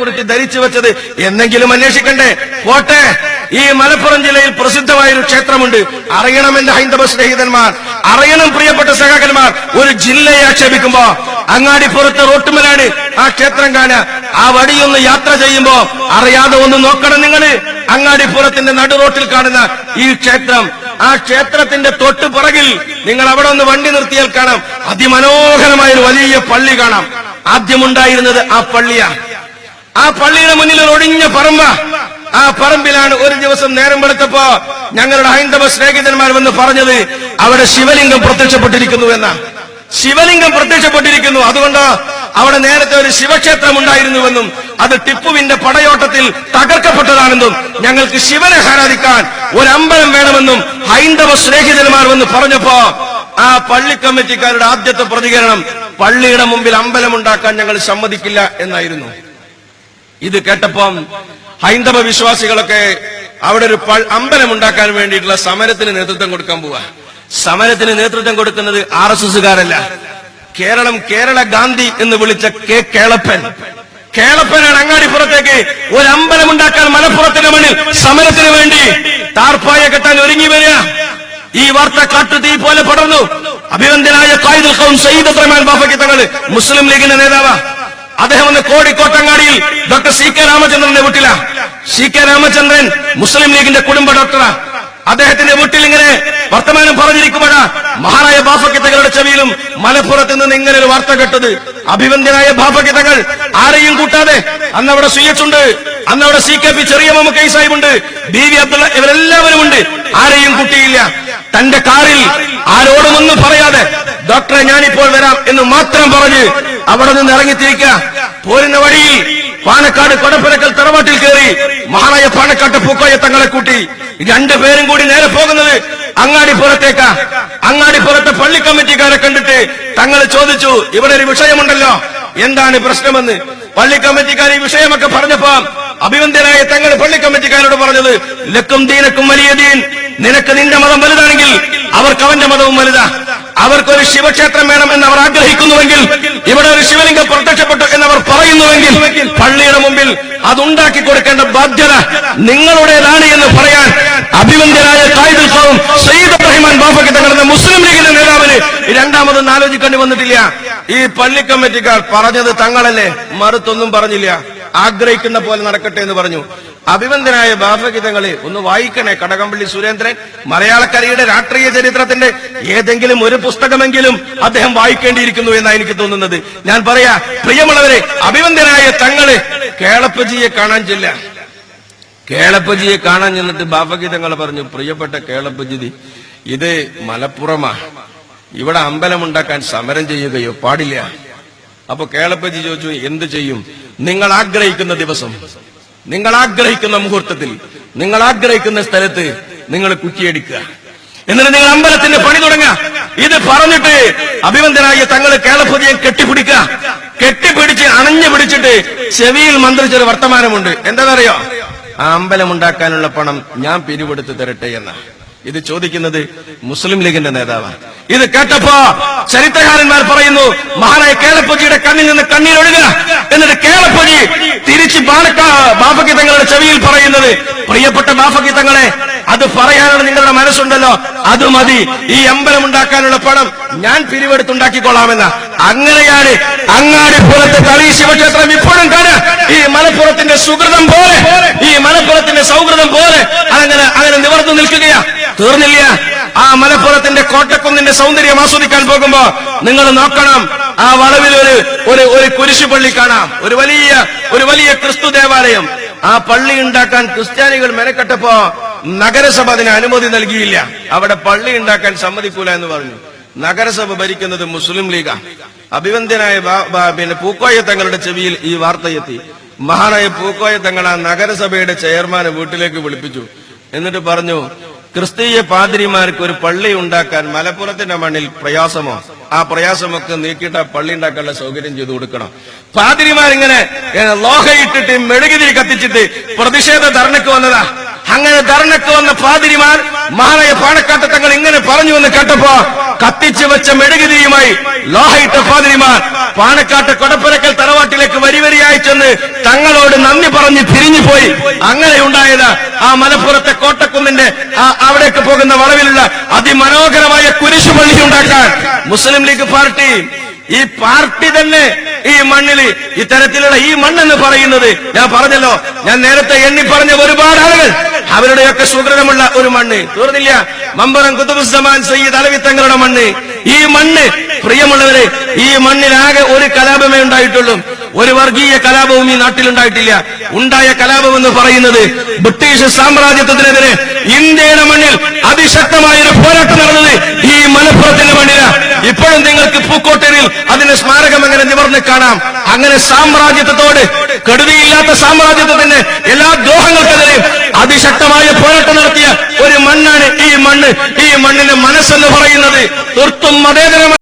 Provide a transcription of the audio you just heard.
കുറിച്ച് ധരിച്ചു വെച്ചത് എന്നെങ്കിലും അന്വേഷിക്കണ്ടേ? പോട്ടെ. ഈ മലപ്പുറം ജില്ലയിൽ പ്രസിദ്ധമായ ഒരു ക്ഷേത്രമുണ്ട്. അറിയണം എന്റെ ഹൈന്ദവ സ്നേഹിതന്മാർ. അറിയണം പ്രിയപ്പെട്ട സഹാക്കന്മാർ ഒരു ജില്ലയെ ആക്ഷേപിക്കുമ്പോ അങ്ങാടിപ്പുറത്ത് റോട്ടുമലാണ് ആ ക്ഷേത്രം കാണുക. ആ വടിയൊന്ന് യാത്ര ചെയ്യുമ്പോ അറിയാതെ ഒന്ന് നോക്കണം നിങ്ങൾ. അങ്ങാടിപ്പുറത്തിന്റെ നടുറോട്ടിൽ കാണുന്ന ഈ ക്ഷേത്രം. ആ ക്ഷേത്രത്തിന്റെ തൊട്ടു പുറകിൽ നിങ്ങൾ അവിടെ ഒന്ന് വണ്ടി നിർത്തിയാൽ കാണാം. അതിമനോഹരമായ ഒരു വലിയ പള്ളി കാണാം. ആദ്യമുണ്ടായിരുന്നത് ആ പള്ളിയാ. ആ പള്ളിയുടെ മുന്നിൽ ഒഴിഞ്ഞ പറമ്പ. ആ പറമ്പിലാണ് ഒരു ദിവസം നേരം വെളുത്തപ്പോ ഞങ്ങളുടെ ഹൈന്ദവ സ്നേഹിതന്മാർ വന്ന് പറഞ്ഞത് അവിടെ ശിവലിംഗം പ്രത്യക്ഷപ്പെട്ടിരിക്കുന്നു എന്ന. ശിവലിംഗം പ്രത്യക്ഷപ്പെട്ടിരിക്കുന്നു. അതുകൊണ്ട് അവിടെ നേരത്തെ ഒരു ശിവക്ഷേത്രം ഉണ്ടായിരുന്നുവെന്നും അത് ടിപ്പുവിന്റെ പടയോട്ടത്തിൽ തകർക്കപ്പെട്ടതാണെന്നും ഞങ്ങൾക്ക് ശിവനെ ആരാധിക്കാൻ ഒരു അമ്പലം വേണമെന്നും ഹൈന്ദവ സ്നേഹിതന്മാർ വന്ന് പറഞ്ഞപ്പോ ആ പള്ളി കമ്മിറ്റിക്കാരുടെ ആദ്യത്തെ പ്രതികരണം പള്ളിയുടെ മുമ്പിൽ അമ്പലം ഉണ്ടാക്കാൻ ഞങ്ങൾ സമ്മതിക്കില്ല എന്നായിരുന്നു. ഇത് കേട്ടപ്പം ഹൈന്ദവ വിശ്വാസികളൊക്കെ അവിടെ ഒരു അമ്പലം ഉണ്ടാക്കാൻ വേണ്ടിയിട്ടുള്ള സമരത്തിന് നേതൃത്വം കൊടുക്കാൻ പോവാ. സമരത്തിന് നേതൃത്വം കൊടുക്കുന്നത് ആർ എസ് എസുകാരല്ല കേരളം കേരള ഗാന്ധി എന്ന് വിളിച്ച കെ കേളപ്പൻ. കേളപ്പനാണ് അങ്ങാടിപ്പുറത്തേക്ക് ഒരു അമ്പലം ഉണ്ടാക്കാൻ മലപ്പുറത്തിന്റെ മണ്ണിൽ സമരത്തിന് വേണ്ടി താർപ്പായ കെട്ടാൻ ഒരുങ്ങി വരിക. ഈ വാർത്ത കാട്ടു തീ പോലെ പടർന്നു. അഭിനന്ദനായ കായിദുൽ ഖൗം സയ്യിദ് റഹ്മാൻ ബാഫയ്ക്ക് തങ്ങൾ മുസ്ലിം ലീഗിന്റെ നേതാവാ. അദ്ദേഹം ഒന്ന് കോഴിക്കോട്ടങ്ങാടിയിൽ ഡോക്ടർ സി കെ രാമചന്ദ്രന്റെ വീട്ടിലാണ് സി കെ രാമചന്ദ്രൻ മുസ്ലിം ലീഗിന്റെ കുടുംബ ഡോക്ടറാ. അദ്ദേഹത്തിന്റെ വീട്ടിൽ ഇങ്ങനെ വർത്തമാനം പറഞ്ഞിരിക്കുമ്പോഴാ മഹാനായ ബാഫക്കിത്തകളുടെ ചെവിയിലും മലപ്പുറത്ത് നിന്ന് ഇങ്ങനെ ഒരു വാർത്ത കേട്ടത്. അഭിവന്ദ്യനായ ബാഫക്കിത്തകൾ ആരെയും കൂട്ടാതെ അന്ന് അവിടെ ഉണ്ട് അന്ന് അവിടെ C K P Cheriya Mammakkai സാഹിബുണ്ട് B V Abdulla ഇവരെല്ലാവരും ഉണ്ട്. ആരെയും കൂട്ടിയില്ല. തന്റെ കാറിൽ ആരോടുമൊന്നും പറയാതെ ഡോക്ടറെ ഞാനിപ്പോൾ വരാം എന്ന് മാത്രം പറഞ്ഞ് അവിടെ നിന്ന് ഇറങ്ങിത്തിരിക്കുക പോരുന്ന വഴിയിൽ പാണക്കാട് കൊടപ്പനക്കൽ തറവാട്ടിൽ കയറി മഹാനായ പാണക്കാട്ട് പൂക്കോയ തങ്ങളെ കൂട്ടി. രണ്ടുപേരും കൂടി നേരെ പോകുന്നത് അങ്ങാടിപ്പുറത്തേക്കാ. അങ്ങാടിപ്പുറത്തെ പള്ളി കമ്മിറ്റിക്കാരെ കണ്ടിട്ട് തങ്ങൾ ചോദിച്ചു ഇവിടെ ഒരു വിഷയമുണ്ടല്ലോ. എന്താണ് പ്രശ്നമെന്ന്? പള്ളി കമ്മിറ്റിക്കാർ ഈ വിഷയമൊക്കെ പറഞ്ഞപ്പോ അഭിവന്ദ്യനായ തങ്ങൾ പള്ളി കമ്മിറ്റിക്കാരോട് പറഞ്ഞത് ലക്കും ദീനക്കും വലിയ ദീൻ. നിനക്ക് നിന്റെ മതം വലുതാണെങ്കിൽ അവർക്ക് അവന്റെ മതവും വലുതാ. അവർക്കൊരു ശിവക്ഷേത്രം വേണം എന്ന് അവർ ആഗ്രഹിക്കുന്നുവെങ്കിൽ ഇവിടെ ഒരു ശിവലിംഗം പ്രത്യക്ഷപ്പെട്ടു അവർ പറയുന്നുവെങ്കിൽ പള്ളിയുടെ മുമ്പിൽ അതുണ്ടാക്കി കൊടുക്കേണ്ട ബാധ്യത നിങ്ങളുടേതാണ് എന്ന് പറയാൻ അഭിവന്ദ്യനായ കായിദുൽ ഖൗം സയ്യിദ് അബ്രഹിമാൻ ബാബക്ക് തങ്ങളുടെ മുസ്ലിം ലീഗിന്റെ നേതാവിന് രണ്ടാമതൊന്നും ആലോചിക്കേണ്ടി വന്നിട്ടില്ല. ഈ പള്ളി കമ്മിറ്റിക്കാർ പറഞ്ഞത് തങ്ങളല്ലേ? മറുത്തൊന്നും പറഞ്ഞില്ല. ആഗ്രഹിക്കുന്ന പോലെ നടക്കട്ടെ എന്ന് പറഞ്ഞു. അഭിവന്ദനായ ബാഫഗീതങ്ങളെ ഒന്ന് വായിക്കണേ. കടകംപള്ളി സുരേന്ദ്രൻ മലയാളക്കരയുടെ രാഷ്ട്രീയ ചരിത്രത്തിന്റെ ഏതെങ്കിലും ഒരു പുസ്തകമെങ്കിലും അദ്ദേഹം വായിക്കേണ്ടിയിരിക്കുന്നു എന്നാണ് എനിക്ക് തോന്നുന്നത്. ഞാൻ പറയാ പ്രിയമുള്ളവരെ അഭിവന്ദനായ തങ്ങൾ കേളപ്പജിയെ കാണാൻ ചെല്ല കേളപ്പജിയെ കാണാൻ ചെന്നിട്ട് ബാഫഗീതങ്ങൾ പറഞ്ഞു പ്രിയപ്പെട്ട കേളപ്പജിതി ഇത് മലപ്പുറമാ. ഇവിടെ അമ്പലമുണ്ടാക്കാൻ സമരം ചെയ്യുകയോ പാടില്ല. അപ്പൊ കേളപ്പജി ചോദിച്ചു എന്ത് ചെയ്യും? നിങ്ങൾ ആഗ്രഹിക്കുന്ന ദിവസം നിങ്ങൾ ആഗ്രഹിക്കുന്ന മുഹൂർത്തത്തിൽ നിങ്ങൾ ആഗ്രഹിക്കുന്ന സ്ഥലത്ത് നിങ്ങൾ കുറ്റിയടിക്കുക. എന്നിട്ട് നിങ്ങൾ അമ്പലത്തിന്റെ പണി തുടങ്ങുക. ഇത് പറഞ്ഞിട്ട് അഭിവന്ദനായ തങ്ങൾ കേളപ്പതിയെ കെട്ടിപ്പിടിക്കുക. കെട്ടിപ്പിടിച്ച് അണഞ്ഞു പിടിച്ചിട്ട് ചെവിയിൽ മന്ത്രിച്ചൊരു വർത്തമാനമുണ്ട്. എന്താണെന്നറിയോ? ആ അമ്പലം ഉണ്ടാക്കാനുള്ള പണം ഞാൻ പിരിവെടുത്ത് തരട്ടെ എന്ന. ഇത് ചോദിക്കുന്നത് മുസ്ലിം ലീഗിന്റെ നേതാവാണ്. ഇത് കേട്ടപ്പോ ചരിത്രകാരന്മാർ പറയുന്നു മഹാനായ കേളപ്പജിയുടെ കണ്ണിൽ നിന്ന് കണ്ണീരൊഴുക എന്നിട്ട് കേളപ്പജി തിരിച്ച് ബാലക്ക ബാഫക്കി തങ്ങളുടെ ചെവിയിൽ പറയുന്നത്. പ്രിയപ്പെട്ട ബാഫക്കി തങ്ങളെ അത് പറയാനുള്ള നിങ്ങളുടെ മനസ്സുണ്ടല്ലോ. അത് മതി. ഈ അമ്പലം ഉണ്ടാക്കാനുള്ള പണം ഞാൻ പിരിവെടുത്തുണ്ടാക്കിക്കൊള്ളാമെന്ന. അങ്ങനെയാണ് അങ്ങാടിപ്പുറത്തെ തളി ശിവക്ഷേത്രം ഇപ്പോഴും കാണാൻ ഈ മലപ്പുറത്തിന്റെ സുഹൃതം പോലെ ഈ മലപ്പുറത്തിന്റെ സൗഹൃദം പോലെ അങ്ങനെ അങ്ങനെ നിവർന്നു നിൽക്കുകയാ തീർന്നില്ല. ആ മലപ്പുറത്തിന്റെ കോട്ടക്കുന്നിന്റെ സൗന്ദര്യം ആസ്വദിക്കാൻ പോകുമ്പോ നിങ്ങൾ നോക്കണം ആ വളവിൽ ഒരു ഒരു ഒരു കുരിശുപള്ളി കാണാം. ഒരു വലിയ ഒരു വലിയ ക്രിസ്തു ദേവാലയം. ആ പള്ളി ഉണ്ടാക്കാൻ ക്രിസ്ത്യാനികൾ മെനക്കെട്ടപ്പോ നഗരസഭ അതിന് അനുമതി നൽകിയില്ല. അവിടെ പള്ളി ഉണ്ടാക്കാൻ സമ്മതിക്കൂല എന്ന് പറഞ്ഞു. നഗരസഭ ഭരിക്കുന്നത് മുസ്ലിം ലീഗാ. അഭിവന്ദ്യനായ പിന്നെ പൂക്കോയ തങ്ങളുടെ ചെവിയിൽ ഈ വാർത്തയെത്തി. മഹാനായ പൂക്കോയ തങ്ങൾ ആ നഗരസഭയുടെ ചെയർമാനെ വീട്ടിലേക്ക് വിളിപ്പിച്ചു. എന്നിട്ട് പറഞ്ഞു ക്രിസ്തീയ പാതിരിമാർക്ക് ഒരു പള്ളി ഉണ്ടാക്കാൻ മലപ്പുറത്തിന്റെ മണ്ണിൽ പ്രയാസമോ? ആ പ്രയാസമൊക്കെ നീക്കിയിട്ട് ആ പള്ളി ഉണ്ടാക്കാനുള്ള സൗകര്യം ചെയ്തു കൊടുക്കണം. പാതിരിമാരിങ്ങനെ ലോഹ ലോഹയിട്ടിട്ട് മെഴുകുതിരി കത്തിച്ചിട്ട് പ്രതിഷേധ ധർണക്ക് വന്നതാ. അങ്ങനെ ധർണക്ക് വന്ന പാതിരിമാർ മഹാനായ പാണക്കാട്ട് തങ്ങൾ ഇങ്ങനെ പറഞ്ഞു എന്ന് കേട്ടപ്പോ കത്തിച്ചു വെച്ച മെഴുകുതിരിയുമായി ലോഹയിട്ട പാതിരിമാർ പാണക്കാട്ട് കൊടപ്പുരക്കൽ തറവാട്ടിലേക്ക് വരിവരിയായി ചെന്ന് തങ്ങളോട് നന്ദി പറഞ്ഞ് പിരിഞ്ഞു പോയി. അങ്ങനെ ഉണ്ടായത് ആ മലപ്പുറത്തെ കോട്ടക്കുന്നിന്റെ ആ അവിടേക്ക് പോകുന്ന വളവിലുള്ള അതിമനോഹരമായ കുരിശുപള്ളി ഉണ്ടാക്കാൻ മുസ്ലിം ലീഗ് പാർട്ടി ഈ പാർട്ടി തന്നെ ഈ മണ്ണിൽ ഇത്തരത്തിലുള്ള ഈ മണ്ണെന്ന് പറയുന്നത് ഞാൻ പറഞ്ഞല്ലോ. ഞാൻ നേരത്തെ എണ്ണി പറഞ്ഞ ഒരുപാട് ആളുകൾ അവരുടെയൊക്കെ സുദൃഢമുള്ള ഒരു മണ്ണ്. തീർന്നില്ല. മമ്പറം കുത്തുബുസ്സമാൻ സയ്യിദ് അലവി തങ്ങളുടെ മണ്ണ്. ഈ മണ്ണ് പ്രിയമുള്ളവരെ ഈ മണ്ണിലാകെ ഒരു കലാപമേ ഉണ്ടായിട്ടുള്ളൂ. ഒരു വർഗീയ കലാപവും ഈ നാട്ടിലുണ്ടായിട്ടില്ല. ഉണ്ടായ കലാപം എന്ന് പറയുന്നത് ബ്രിട്ടീഷ് സാമ്രാജ്യത്വത്തിനെതിരെ ഇന്ത്യയുടെ മണ്ണിൽ അതിശക്തമായ ഒരു പോരാട്ടം നടന്നത് ഈ മലപ്പുറത്തിന്റെ മണ്ണിലാണ് ഇപ്പോഴും നിങ്ങൾക്ക് പൂക്കോട്ടൂരിൽ അതിന് എങ്ങനെ നിവർന്ന് കാണാം. അങ്ങനെ സാമ്രാജ്യത്വത്തോട് കെടുതിയില്ലാത്ത സാമ്രാജ്യത്വത്തിന്റെ എല്ലാ ദ്രോഹങ്ങൾക്കെതിരെയും അതിശക്തമായ പോരാട്ടം നടത്തിയ ഒരു മണ്ണാണ് ഈ മണ്ണ്. ഈ മണ്ണിന്റെ മനസ്സെന്ന് പറയുന്നത് തീർത്തും മതേതരമായ